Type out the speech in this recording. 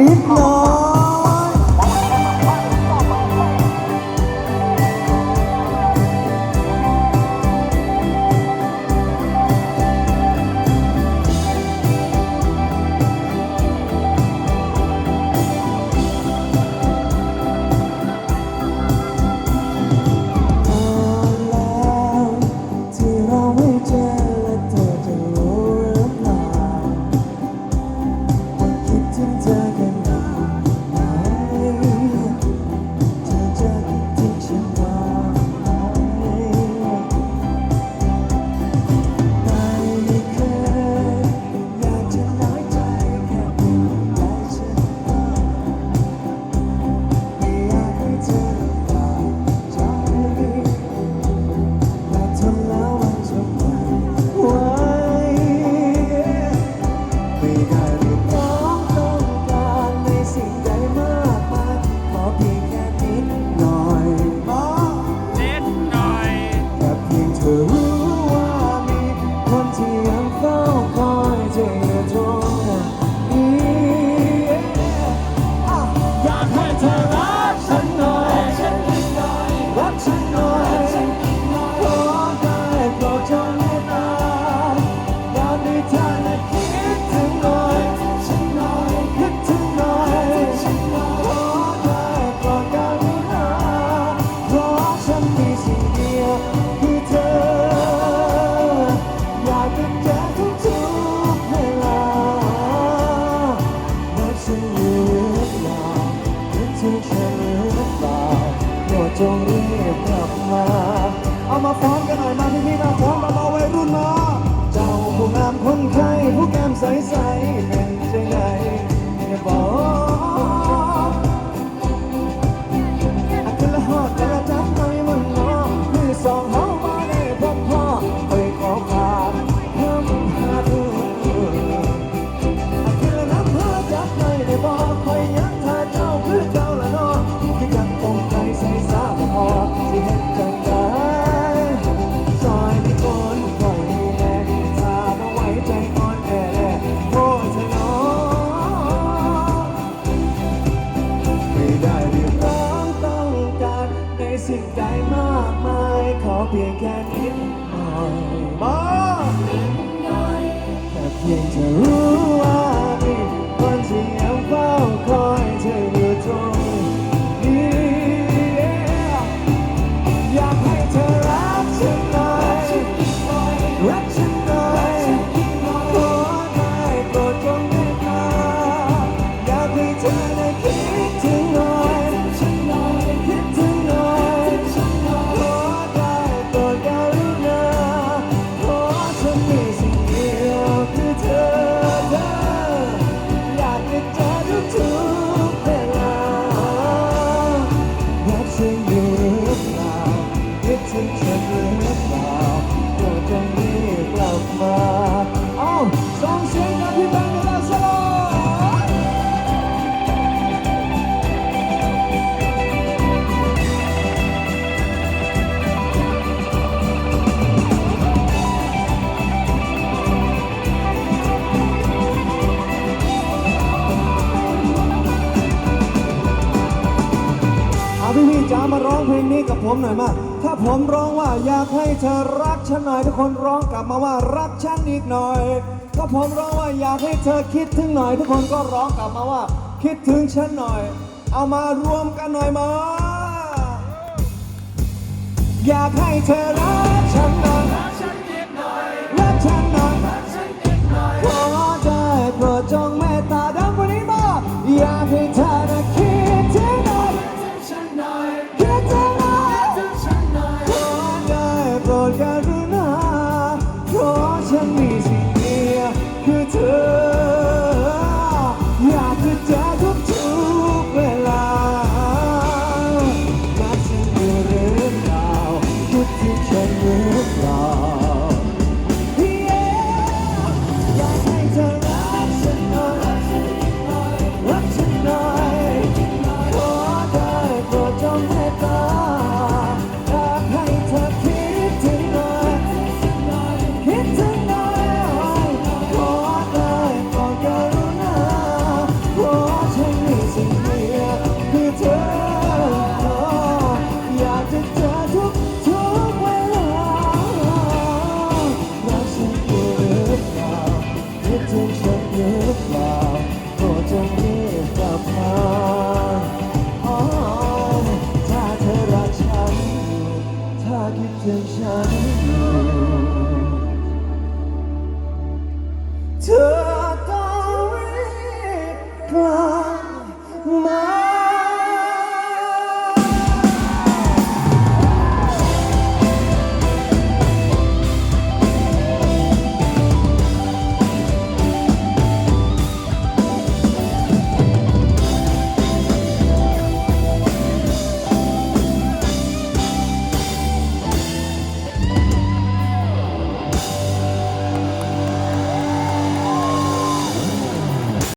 นิดหน่อย I'm เพียงแค่นิดหน่อยมองแค่เพียงจะรู้ับผมหน่อยมาถ้าผมร้องว่าอยากให้เธอรักฉันหน่อยทุกคนร้องกลับมาว่ารักฉันอีกหน่อยถ้าผมร้องว่าอยากให้เธอคิดถึงหน่อย ทุกคนก็ร้องกลับมาว่า คิดถึงฉันหน่อย เอามารวมกันหน่อยมา อยากให้เธอรักฉันหน่อย two.